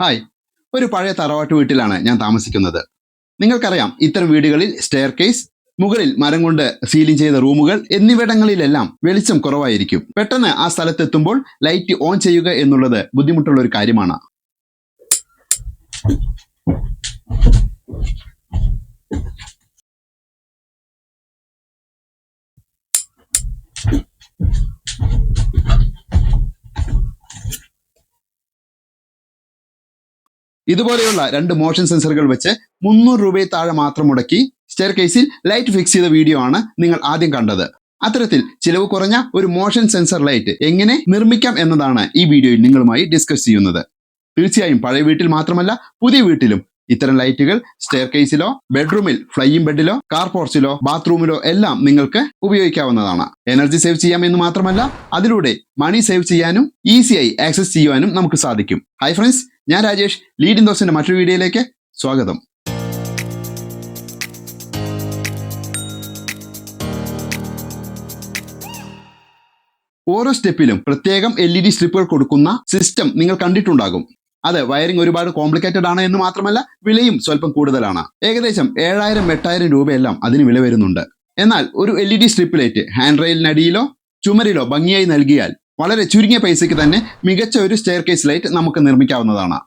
Hi ഒരു പഴയ തറവാട്ട് വീട്ടിലാണ് ഞാൻ താമസിക്കുന്നത്. നിങ്ങൾക്കറിയാം ഇത്തരം വീടുകളിൽ സ്റ്റെയർ കേസ് മുകളിൽ മരം കൊണ്ട് സീലിംഗ് ചെയ്ത റൂമുകൾ എന്നിവിടങ്ങളിലെല്ലാം വെളിച്ചം കുറവായിരിക്കും. പെട്ടെന്ന് ആ സ്ഥലത്തെത്തുമ്പോൾ ലൈറ്റ് ഓൺ ചെയ്യുക എന്നുള്ളത് ബുദ്ധിമുട്ടുള്ള ഒരു കാര്യമാണ്. ഇതുപോലെയുള്ള രണ്ട് മോഷൻ സെൻസറുകൾ വെച്ച് മുന്നൂറ് രൂപയിൽ താഴെ മാത്രം മുടക്കി സ്റ്റെയർ കേസിൽ ലൈറ്റ് ഫിക്സ് ചെയ്ത വീഡിയോ ആണ് നിങ്ങൾ ആദ്യം കണ്ടത്. അത്തരത്തിൽ ചിലവ് കുറഞ്ഞ ഒരു മോഷൻ സെൻസർ ലൈറ്റ് എങ്ങനെ നിർമ്മിക്കാം എന്നതാണ് ഈ വീഡിയോയിൽ നിങ്ങളുമായി ഡിസ്കസ് ചെയ്യുന്നത്. തീർച്ചയായും പഴയ വീട്ടിൽ മാത്രമല്ല പുതിയ വീട്ടിലും ഇത്തരം ലൈറ്റുകൾ സ്റ്റെയർ കേസിലോ ബെഡ്റൂമിൽ ഫ്ലൈയിങ് ബെഡിലോ കാർ പോർച്ചിലോ ബാത്റൂമിലോ എല്ലാം നിങ്ങൾക്ക് ഉപയോഗിക്കാവുന്നതാണ്. എനർജി സേവ് ചെയ്യാം എന്ന് മാത്രമല്ല അതിലൂടെ മണി സേവ് ചെയ്യാനും ഈസിയായി ആക്സസ് ചെയ്യുവാനും നമുക്ക് സാധിക്കും. ഹൈ ഫ്രണ്ട്സ് ഞാൻ രാജേഷ് ലീഡ് ഇൻ ദോസിന്റെ മറ്റൊരു വീഡിയോയിലേക്ക് സ്വാഗതം. ഓരോ സ്റ്റെപ്പിലും പ്രത്യേകം എൽ ഇ ഡി സ്ട്രിപ്പുകൾ കൊടുക്കുന്ന സിസ്റ്റം നിങ്ങൾ കണ്ടിട്ടുണ്ടാകും. അതെ വയറിംഗ് ഒരുപാട് കോംപ്ലിക്കേറ്റഡ് ആണ് എന്ന് മാത്രമല്ല വിലയും സ്വല്പം കൂടുതലാണ്. ഏകദേശം ഏഴായിരം എട്ടായിരം രൂപയെല്ലാം അതിന് വില വരുന്നുണ്ട്. എന്നാൽ ഒരു L E D strip light hand റെയിലിനടിയിലോ ചുമരിലോ ഭംഗിയായി നൽകിയാൽ വളരെ ചുരുങ്ങിയ പൈസയ്ക്ക് തന്നെ മികച്ച ഒരു സ്റ്റെയർ കേസ് ലൈറ്റ് നമുക്ക് നിർമ്മിക്കാവുന്നതാണ്.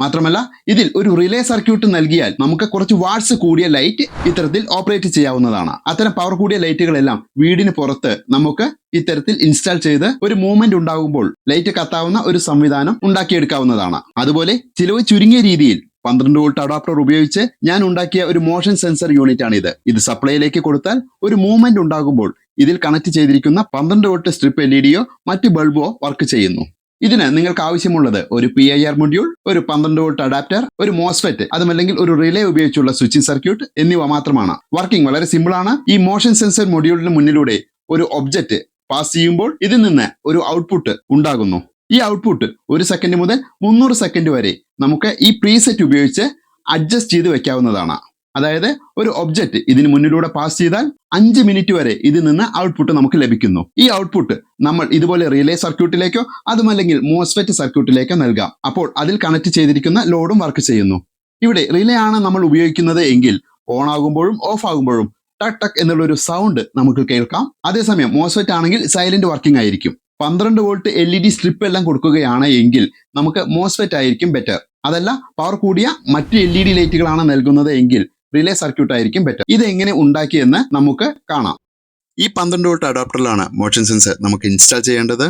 മാത്രമല്ല ഇതിൽ ഒരു റിലേ സർക്യൂട്ട് നൽകിയാൽ നമുക്ക് കുറച്ച് വാട്ട്സ് കൂടിയ ലൈറ്റ് ഇത്തരത്തിൽ ഓപ്പറേറ്റ് ചെയ്യാവുന്നതാണ്. അത്തരം പവർ കൂടിയ ലൈറ്റുകളെല്ലാം വീടിന് പുറത്ത് നമുക്ക് ഇത്തരത്തിൽ ഇൻസ്റ്റാൾ ചെയ്ത് ഒരു മൂവ്മെന്റ് ഉണ്ടാകുമ്പോൾ ലൈറ്റ് കത്താവുന്ന ഒരു സംവിധാനം ഉണ്ടാക്കിയെടുക്കാവുന്നതാണ്. അതുപോലെ ചിലവ് ചുരുങ്ങിയ രീതിയിൽ പന്ത്രണ്ട് വോൾട്ട് അഡാപ്റ്റർ ഉപയോഗിച്ച് ഞാൻ ഉണ്ടാക്കിയ ഒരു മോഷൻ സെൻസർ യൂണിറ്റ് ആണ് ഇത് ഇത് സപ്ലൈയിലേക്ക് കൊടുത്താൽ ഒരു മൂവ്മെന്റ് ഉണ്ടാകുമ്പോൾ ഇതിൽ കണക്ട് ചെയ്തിരിക്കുന്ന പന്ത്രണ്ട് വോട്ട് സ്ട്രിപ്പ് എൽ ഇ ഡിയോ മറ്റ് ബൾബോ വർക്ക് ചെയ്യുന്നു. ഇതിന് നിങ്ങൾക്ക് ആവശ്യമുള്ളത് ഒരു പി ഐ ആർ മൊഡ്യൂൾ ഒരു പന്ത്രണ്ട് വോൾട്ട് അഡാപ്റ്റർ ഒരു മോസ്ഫെറ്റ് അതുമല്ലെങ്കിൽ ഒരു റിലേ ഉപയോഗിച്ചുള്ള സ്വിച്ചിംഗ് സർക്യൂട്ട് എന്നിവ മാത്രമാണ്. വർക്കിംഗ് വളരെ സിമ്പിൾ ആണ്. ഈ മോഷൻ സെൻസർ മൊഡ്യൂളിന് മുന്നിലൂടെ ഒരു ഒബ്ജക്റ്റ് പാസ് ചെയ്യുമ്പോൾ ഇതിൽ നിന്ന് ഒരു ഔട്ട്പുട്ട് ഉണ്ടാകുന്നു. ഈ ഔട്ട്പുട്ട് ഒരു സെക്കൻഡ് മുതൽ മുന്നൂറ് സെക്കൻഡ് വരെ നമുക്ക് ഈ പ്രീസെറ്റ് ഉപയോഗിച്ച് അഡ്ജസ്റ്റ് ചെയ്ത് വെക്കാവുന്നതാണ്. അതായത് ഒരു ഒബ്ജക്റ്റ് ഇതിന് മുന്നിലൂടെ പാസ് ചെയ്താൽ അഞ്ച് മിനിറ്റ് വരെ ഇതിൽ നിന്ന് ഔട്ട്പുട്ട് നമുക്ക് ലഭിക്കുന്നു. ഈ ഔട്ട്പുട്ട് നമ്മൾ ഇതുപോലെ റിലേ സർക്യൂട്ടിലേക്കോ അതുമല്ലെങ്കിൽ മോസ്ഫെറ്റ് സർക്യൂട്ടിലേക്കോ നൽകാം. അപ്പോൾ അതിൽ കണക്ട് ചെയ്തിരിക്കുന്ന ലോഡും വർക്ക് ചെയ്യുന്നു. ഇവിടെ റിലേ ആണ് നമ്മൾ ഉപയോഗിക്കുന്നത് എങ്കിൽ ഓൺ ആകുമ്പോഴും ഓഫ് ആകുമ്പോഴും ടക് ടക് എന്നുള്ള ഒരു സൗണ്ട് നമുക്ക് കേൾക്കാം. അതേസമയം മോസ്ഫെറ്റ് ആണെങ്കിൽ സൈലന്റ് വർക്കിംഗ് ആയിരിക്കും. പന്ത്രണ്ട് volt L E D strip എല്ലാം കൊടുക്കുകയാണ് എങ്കിൽ നമുക്ക് മോസ്ഫെറ്റ് ആയിരിക്കും ബെറ്റർ അതല്ല പവർ കൂടിയ മറ്റ് എൽ ഇ ഡി ലൈറ്റുകളാണ് നൽകുന്നത് എങ്കിൽ റിലേ സർക്യൂട്ട് ആയിരിക്കും ബെറ്റർ ഇത് എങ്ങനെ ഉണ്ടാക്കിയെന്ന് നമുക്ക് കാണാം. ഈ പന്ത്രണ്ട് വോൾട്ട് അഡാപ്റ്ററിലാണ് മോഷൻ സെൻസർ നമുക്ക് ഇൻസ്റ്റാൾ ചെയ്യേണ്ടത്.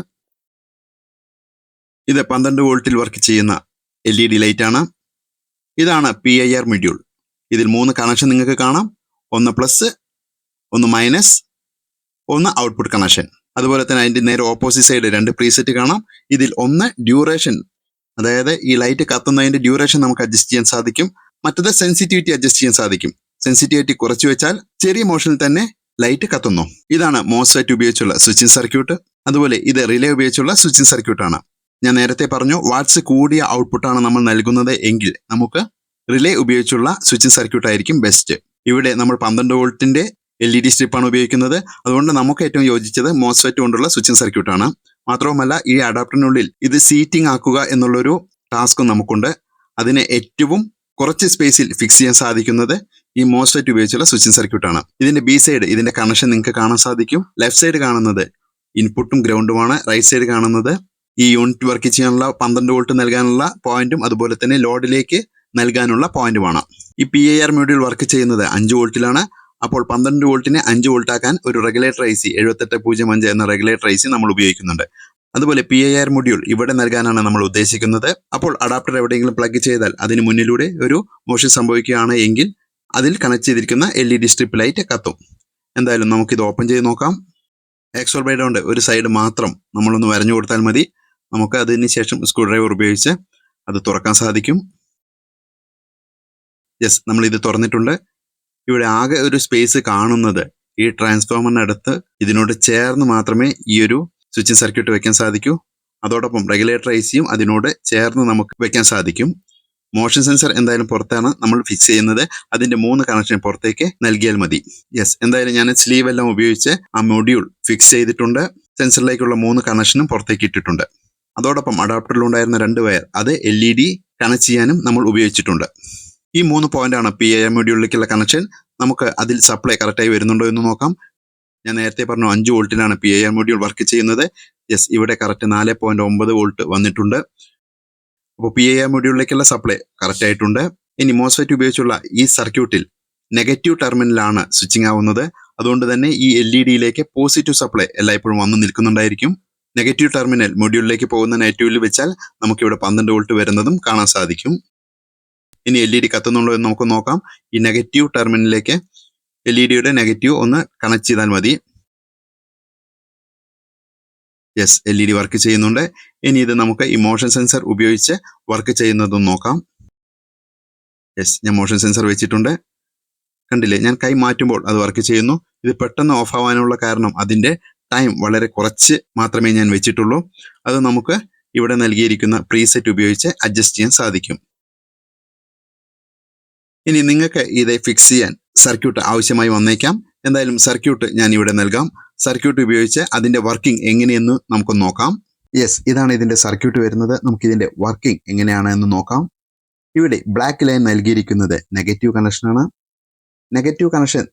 ഇത് പന്ത്രണ്ട് വോൾട്ടിൽ വർക്ക് ചെയ്യുന്ന എൽ ഇ ഡി ലൈറ്റ് ആണ്. ഇതാണ് പി ഐ ആർ മൊഡ്യൂൾ ഇതിൽ മൂന്ന് കണക്ഷൻ നിങ്ങൾക്ക് കാണാം. ഒന്ന് പ്ലസ് ഒന്ന് മൈനസ് ഒന്ന് ഔട്ട്പുട്ട് കണക്ഷൻ അതുപോലെ തന്നെ അതിന്റെ നേരെ ഓപ്പോസിറ്റ് സൈഡ് രണ്ട് പ്രീസെറ്റ് കാണാം. ഇതിൽ ഒന്ന് ഡ്യൂറേഷൻ അതായത് ഈ ലൈറ്റ് കത്തുന്നതിന്റെ ഡ്യൂറേഷൻ നമുക്ക് അഡ്ജസ്റ്റ് ചെയ്യാൻ സാധിക്കും. മറ്റത് സെൻസിറ്റിവിറ്റി അഡ്ജസ്റ്റ് ചെയ്യാൻ സാധിക്കും. സെൻസിറ്റിവിറ്റി കുറച്ചു വെച്ചാൽ ചെറിയ മോഷനിൽ തന്നെ ലൈറ്റ് കത്തുന്നു. ഇതാണ് മോസ്ഫെറ്റ് ഉപയോഗിച്ചുള്ള സ്വിച്ചിങ് സർക്യൂട്ട് അതുപോലെ ഇത് റിലേ ഉപയോഗിച്ചുള്ള സ്വിച്ചിങ് ആണ്. ഞാൻ നേരത്തെ പറഞ്ഞു വാട്ട്സ് കൂടിയ ഔട്ട്പുട്ട് ആണ് നമ്മൾ നൽകുന്നത് എങ്കിൽ നമുക്ക് റിലേ ഉപയോഗിച്ചുള്ള സ്വിച്ചിങ് സർക്യൂട്ട് ആയിരിക്കും ബെസ്റ്റ് ഇവിടെ നമ്മൾ പന്ത്രണ്ട് വോൾട്ടിന്റെ എൽ ഇ ഡി സ്ട്രിപ്പാണ് ഉപയോഗിക്കുന്നത്. അതുകൊണ്ട് നമുക്ക് ഏറ്റവും യോജിച്ചത് മോസ്ഫെറ്റ് കൊണ്ടുള്ള സ്വിച്ചിങ് സർക്യൂട്ട് ആണ്. മാത്രവുമല്ല ഈ അഡാപ്റ്ററിനുള്ളിൽ ഇത് സീറ്റിംഗ് ആക്കുക എന്നുള്ളൊരു ടാസ്ക് നമുക്കുണ്ട്. അതിന് ഏറ്റവും കുറച്ച് സ്പേസിൽ ഫിക്സ് ചെയ്യാൻ സാധിക്കുന്നത് ഈ മോസ്ഫെറ്റ് ഉപയോഗിച്ചുള്ള സ്വിച്ചിങ് സർക്യൂട്ട് ആണ്. ഇതിന്റെ ബി സൈഡ് ഇതിന്റെ കണക്ഷൻ നിങ്ങൾക്ക് കാണാൻ സാധിക്കും. ലെഫ്റ്റ് സൈഡ് കാണുന്നത് ഇൻപുട്ടും ഗ്രൗണ്ടുമാണ് റൈറ്റ് സൈഡ് കാണുന്നത് ഈ യൂണിറ്റ് വർക്ക് ചെയ്യാനുള്ള പന്ത്രണ്ട് വോൾട്ട് നൽകാനുള്ള പോയിന്റും അതുപോലെ തന്നെ ലോഡിലേക്ക് നൽകാനുള്ള പോയിന്റുമാണ് ഈ P I R module work ചെയ്യുന്നത് അഞ്ച് വോൾട്ടിലാണ് അപ്പോൾ പന്ത്രണ്ട് വോൾട്ടിനെ അഞ്ച് വോൾട്ട് ആക്കാൻ ഒരു റെഗുലേറ്റർ ഐ സി എഴുപത്തെട്ട് പൂജ്യം അഞ്ച് എന്ന റെഗുലേറ്റർ ഐ സി നമ്മൾ ഉപയോഗിക്കുന്നുണ്ട്. അതുപോലെ പി ഐ ആർ മൊഡ്യൂൾ ഇവിടെ നൽകാനാണ് നമ്മൾ ഉദ്ദേശിക്കുന്നത്. അപ്പോൾ അഡാപ്റ്റർ എവിടെയെങ്കിലും പ്ലഗ് ചെയ്താൽ അതിന് മുന്നിലൂടെ ഒരു മോഷൻ സംഭവിക്കുകയാണ് എങ്കിൽ അതിൽ കണക്ട് ചെയ്തിരിക്കുന്ന L E D strip light കത്തും. എന്തായാലും നമുക്കിത് ഓപ്പൺ ചെയ്ത് നോക്കാം. എക്സോൾ ബ്ലേഡ് കൊണ്ട് ഒരു സൈഡ് മാത്രം നമ്മളൊന്ന് വരഞ്ഞു കൊടുത്താൽ മതി. നമുക്ക് അതിന് ശേഷം സ്ക്രൂ ഡ്രൈവർ ഉപയോഗിച്ച് അത് തുറക്കാൻ സാധിക്കും. യെസ് നമ്മൾ ഇത് തുറന്നിട്ടുണ്ട്. ഇവിടെ ആകെ ഒരു സ്പേസ് കാണുന്നത് ഈ ട്രാൻസ്ഫോമറിനടുത്ത് ഇതിനോട് ചേർന്ന് മാത്രമേ ഈ ഒരു സ്വിച്ചിങ് സർക്യൂട്ട് വെക്കാൻ സാധിക്കൂ. അതോടൊപ്പം റെഗുലേറ്റർ ഐ സിയും അതിനോട് ചേർന്ന് നമുക്ക് വെക്കാൻ സാധിക്കും. മോഷൻ സെൻസർ എന്തായാലും പുറത്താണ് നമ്മൾ ഫിക്സ് ചെയ്യുന്നത്. അതിന്റെ മൂന്ന് കണക്ഷൻ പുറത്തേക്ക് നൽകിയാൽ മതി. യെസ് എന്തായാലും ഞാൻ സ്ലീവ് എല്ലാം ഉപയോഗിച്ച് ആ മൊഡ്യൂൾ ഫിക്സ് ചെയ്തിട്ടുണ്ട്. സെൻസറിലേക്കുള്ള മൂന്ന് കണക്ഷനും പുറത്തേക്ക് ഇട്ടിട്ടുണ്ട്. അതോടൊപ്പം അഡാപ്റ്ററിലുണ്ടായിരുന്ന രണ്ട് വയർ അത് എൽ ഇ ഡി കണക്ട് ചെയ്യാനും നമ്മൾ ഉപയോഗിച്ചിട്ടുണ്ട്. ഈ മൂന്ന് പോയിന്റാണ് പി എ എം മൊഡ്യൂളിലേക്കുള്ള കണക്ഷൻ നമുക്ക് അതിൽ സപ്ലൈ കറക്റ്റായി വരുന്നുണ്ടോ എന്ന് നോക്കാം. ഞാൻ നേരത്തെ പറഞ്ഞു അഞ്ച് വോൾട്ടിലാണ് P I R module work ചെയ്യുന്നത്. യെസ് ഇവിടെ കറക്റ്റ് നാല് പോയിന്റ് ഒമ്പത് വോൾട്ട് വന്നിട്ടുണ്ട്. അപ്പോൾ പി ഐ ആർ മൊഡ്യൂളിലേക്കുള്ള സപ്ലൈ കറക്റ്റ് ആയിട്ടുണ്ട്. ഇനി മോസ്ഫെറ്റ് ഉപയോഗിച്ചുള്ള ഈ സർക്യൂട്ടിൽ നെഗറ്റീവ് ടെർമിനലാണ് സ്വിച്ചിങ് ആവുന്നത്. അതുകൊണ്ട് തന്നെ ഈ എൽ ഇ ഡിയിലേക്ക് പോസിറ്റീവ് സപ്ലൈ എല്ലായ്പ്പോഴും വന്ന് നിൽക്കുന്നുണ്ടായിരിക്കും. നെഗറ്റീവ് ടെർമിനൽ മൊഡ്യൂളിലേക്ക് പോകുന്ന നെഗറ്റീവിൽ വെച്ചാൽ നമുക്കിവിടെ പന്ത്രണ്ട് വോൾട്ട് വരുന്നതും കാണാൻ സാധിക്കും. ഇനി എൽ ഇ ഡി കത്തുന്നുണ്ടോ എന്ന് നമുക്ക് നോക്കാം. ഈ നെഗറ്റീവ് ടെർമിനലിലേക്ക് എൽ ഇ ഡിയുടെ നെഗറ്റീവ് ഒന്ന് കണക്ട് ചെയ്താൽ മതി. Yes L E D work ചെയ്യുന്നുണ്ട്. ഇനി ഇത് നമുക്ക് ഈ മോഷൻ സെൻസർ ഉപയോഗിച്ച് വർക്ക് ചെയ്യുന്നതും നോക്കാം. യെസ് ഞാൻ മോഷൻ സെൻസർ വെച്ചിട്ടുണ്ട്. കണ്ടില്ലേ? ഞാൻ കൈ മാറ്റുമ്പോൾ അത് വർക്ക് ചെയ്യുന്നു. ഇത് പെട്ടെന്ന് ഓഫ് ആവാനുള്ള കാരണം അതിന്റെ ടൈം വളരെ കുറച്ച് മാത്രമേ ഞാൻ വെച്ചിട്ടുള്ളൂ. അത് നമുക്ക് ഇവിടെ നൽകിയിരിക്കുന്ന പ്രീസെറ്റ് ഉപയോഗിച്ച് അഡ്ജസ്റ്റ് ചെയ്യാൻ സാധിക്കും. ഇനി നിങ്ങൾക്ക് ഇത് ഫിക്സ് ചെയ്യാൻ സർക്യൂട്ട് ആവശ്യമായി വന്നേക്കാം. എന്തായാലും സർക്യൂട്ട് ഞാൻ ഇവിടെ നൽകാം. സർക്യൂട്ട് ഉപയോഗിച്ച് അതിന്റെ വർക്കിംഗ് എങ്ങനെയെന്ന് നമുക്ക് നോക്കാം. യെസ് ഇതാണ് ഇതിന്റെ സർക്യൂട്ട് വരുന്നത്. നമുക്ക് ഇതിന്റെ വർക്കിംഗ് എങ്ങനെയാണ് എന്ന് നോക്കാം. ഇവിടെ ബ്ലാക്ക് ലൈൻ നൽകിയിരിക്കുന്നത് നെഗറ്റീവ് കണക്ഷനാണ് നെഗറ്റീവ് കണക്ഷൻ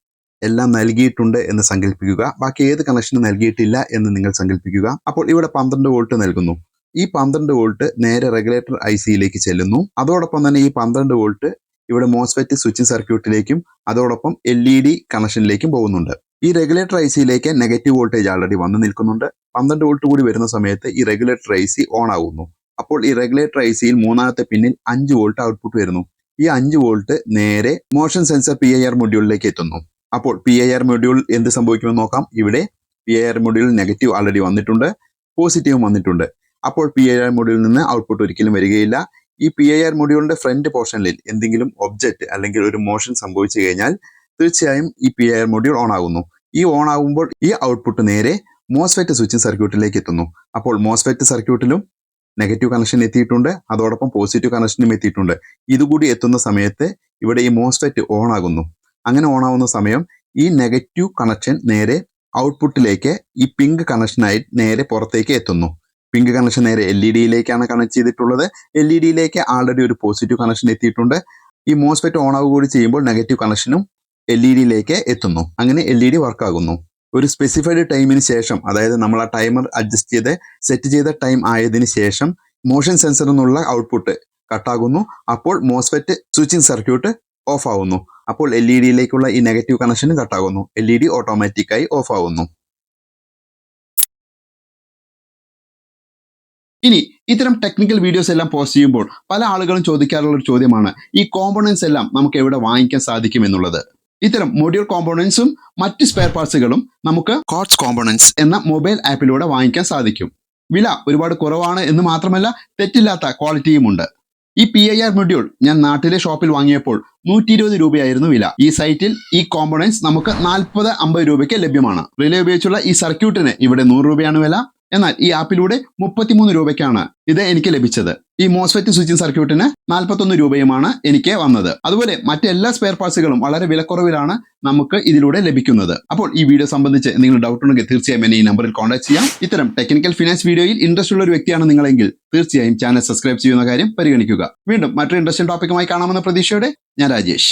എല്ലാം നൽകിയിട്ടുണ്ട് എന്ന് സങ്കല്പിക്കുക ബാക്കി ഏത് കണക്ഷനും നൽകിയിട്ടില്ല എന്ന് നിങ്ങൾ സങ്കല്പിക്കുക അപ്പോൾ ഇവിടെ പന്ത്രണ്ട് വോൾട്ട് നൽകുന്നു. ഈ പന്ത്രണ്ട് വോൾട്ട് നേരെ റെഗുലേറ്റർ ഐ സിയിലേക്ക് ചെല്ലുന്നു. അതോടൊപ്പം തന്നെ ഈ പന്ത്രണ്ട് വോൾട്ട് ഇവിടെ മോസ്ഫെറ്റ് സ്വിച്ചിങ് സർക്യൂട്ടിലേക്കും അതോടൊപ്പം എൽ ഇ ഡി കണക്ഷനിലേക്കും പോകുന്നുണ്ട്. ഈ റെഗുലേറ്റർ ഐ സിയിലേക്ക് നെഗറ്റീവ് വോൾട്ടേജ് ആൾറെഡി വന്നു നിൽക്കുന്നുണ്ട്. പന്ത്രണ്ട് വോൾട്ട് കൂടി വരുന്ന സമയത്ത് ഈ റെഗുലേറ്റർ ഐ സി ഓൺ ആകുന്നു അപ്പോൾ ഈ റെഗുലേറ്റർ ഐ സിയിൽ മൂന്നാമത്തെ പിന്നിൽ അഞ്ച് വോൾട്ട് ഔട്ട്പുട്ട് വരുന്നു. ഈ അഞ്ച് വോൾട്ട് നേരെ motion sensor P I R മൊഡ്യൂളിലേക്ക് എത്തുന്നു. അപ്പോൾ പി ഐ ആർ മൊഡ്യൂൾ എന്ത് സംഭവിക്കുമെന്ന് നോക്കാം. ഇവിടെ P I R module negative already വന്നിട്ടുണ്ട്. പോസിറ്റീവും വന്നിട്ടുണ്ട്. അപ്പോൾ പി ഐ ആർ മൊഡ്യൂളിൽ നിന്ന് ഔട്ട്പുട്ട് ഒരിക്കലും വരികയില്ല. ഈ പി ഐ ആർ മൊഡ്യൂളിന്റെ ഫ്രണ്ട് പോർഷനിൽ എന്തെങ്കിലും ഒബ്ജക്റ്റ് അല്ലെങ്കിൽ ഒരു മോഷൻ സംഭവിച്ചു കഴിഞ്ഞാൽ തീർച്ചയായും ഈ P I R module on ആകുന്നു. ഈ ഓൺ ആകുമ്പോൾ ഈ ഔട്ട്പുട്ട് നേരെ മോസ്ഫെറ്റ് സ്വിച്ചിങ് സർക്യൂട്ടിലേക്ക് എത്തുന്നു. അപ്പോൾ മോസ്ഫെറ്റ് സർക്യൂട്ടിലും നെഗറ്റീവ് കണക്ഷൻ എത്തിയിട്ടുണ്ട്. അതോടൊപ്പം പോസിറ്റീവ് കണക്ഷനും എത്തിയിട്ടുണ്ട്. ഇതുകൂടി എത്തുന്ന സമയത്ത് ഇവിടെ ഈ മോസ്ഫെറ്റ് ഓൺ ആകുന്നു. അങ്ങനെ ഓൺ ആവുന്ന സമയം ഈ നെഗറ്റീവ് കണക്ഷൻ നേരെ ഔട്ട്പുട്ടിലേക്ക് ഈ പിങ്ക് കണക്ഷനായി നേരെ പുറത്തേക്ക് എത്തുന്നു. പിങ്ക് കണക്ഷൻ നേരെ എൽ ഇ ഡിയിലേക്കാണ് കണക്ട് ചെയ്തിട്ടുള്ളത്. എൽ ഇ ഡിയിലേക്ക് ആൾറെഡി ഒരു പോസിറ്റീവ് കണക്ഷൻ എത്തിയിട്ടുണ്ട്. ഈ മോസ്ഫെറ്റ് ഓൺ ആവുക കൂടി ചെയ്യുമ്പോൾ നെഗറ്റീവ് കണക്ഷനും എൽ ഇ ഡിയിലേക്ക് എത്തുന്നു. അങ്ങനെ എൽ ഇ ഡി വർക്കാകുന്നു ഒരു സ്പെസിഫൈഡ് ടൈമിന് ശേഷം അതായത് നമ്മൾ ആ ടൈമർ അഡ്ജസ്റ്റ് ചെയ്ത് സെറ്റ് ചെയ്ത ടൈം ആയതിന് ശേഷം മോഷൻ സെൻസർ നിന്നുള്ള ഔട്ട്പുട്ട് കട്ടാകുന്നു അപ്പോൾ മോസ്ഫെറ്റ് സ്വിച്ചിങ് സർക്യൂട്ട് ഓഫ് ആവുന്നു. അപ്പോൾ എൽ ഇ ഡിയിലേക്കുള്ള ഈ നെഗറ്റീവ് കണക്ഷനും കട്ടാകുന്നു എൽ ഇ ഡി ഓട്ടോമാറ്റിക്കായി ഓഫ് ആവുന്നു. ഇനി ഇത്തരം ടെക്നിക്കൽ വീഡിയോസ് എല്ലാം പോസ്റ്റ് ചെയ്യുമ്പോൾ പല ആളുകളും ചോദിക്കാറുള്ള ഒരു ചോദ്യമാണ് ഈ കോമ്പോണൻസ് എല്ലാം നമുക്ക് എവിടെ വാങ്ങിക്കാൻ സാധിക്കും എന്നുള്ളത്? ഇത്തരം മൊഡ്യൂൾ കോമ്പോണൻസും മറ്റ് സ്പെയർ പാർട്സുകളും നമുക്ക് കോട്സ് കോമ്പോണൻസ് എന്ന മൊബൈൽ ആപ്പിലൂടെ വാങ്ങിക്കാൻ സാധിക്കും. വില ഒരുപാട് കുറവാണ് എന്ന് മാത്രമല്ല തെറ്റില്ലാത്ത ക്വാളിറ്റിയും ഉണ്ട്. ഈ പി ഐ ആർ മൊഡ്യൂൾ ഞാൻ നാട്ടിലെ ഷോപ്പിൽ വാങ്ങിയപ്പോൾ നൂറ്റി ഇരുപത് രൂപയായിരുന്നു വില. ഈ സൈറ്റിൽ ഈ കോമ്പോണൻസ് നമുക്ക് നാൽപ്പത് അമ്പത് രൂപയ്ക്ക് ലഭ്യമാണ്. റിലേ ഉപയോഗിച്ചുള്ള ഈ സർക്യൂട്ടിന് ഇവിടെ നൂറ് രൂപയാണ് വില. എന്നാൽ ഈ ആപ്പിലൂടെ മുപ്പത്തിമൂന്ന് രൂപയ്ക്കാണ് ഇത് എനിക്ക് ലഭിച്ചത്. ഈ മോസ്ഫെറ്റ് സ്വിച്ചിങ് സർക്യൂട്ടിന് നാൽപ്പത്തൊന്ന് രൂപയുമാണ് എനിക്ക് വന്നത്. അതുപോലെ മറ്റെല്ലാ സ്പെയർ പാർട്സുകളും വളരെ വിലക്കുറവിലാണ് നമുക്ക് ഇതിലൂടെ ലഭിക്കുന്നത്. അപ്പോൾ ഈ വീഡിയോ സംബന്ധിച്ച് എന്തെങ്കിലും ഡൗട്ട് ഉണ്ടെങ്കിൽ തീർച്ചയായും എന്നെ ഈ നമ്പറിൽ കോൺടാക്ട് ചെയ്യാം. ഇത്തരം ടെക്നിക്കൽ ഫിനാൻസ് വീഡിയോയിൽ ഇൻട്രസ്റ്റ് ഉള്ള ഒരു വ്യക്തിയാണ് നിങ്ങളെങ്കിൽ തീർച്ചയായും ചാനൽ സബ്സ്ക്രൈബ് ചെയ്യുന്ന കാര്യം പരിഗണിക്കുക. വീണ്ടും മറ്റൊരു ഇൻട്രസ്റ്റിംഗ് ടോപ്പിക്കുമായി കാണാമെന്ന പ്രതീക്ഷയോടെ ഞാൻ രാജേഷ്.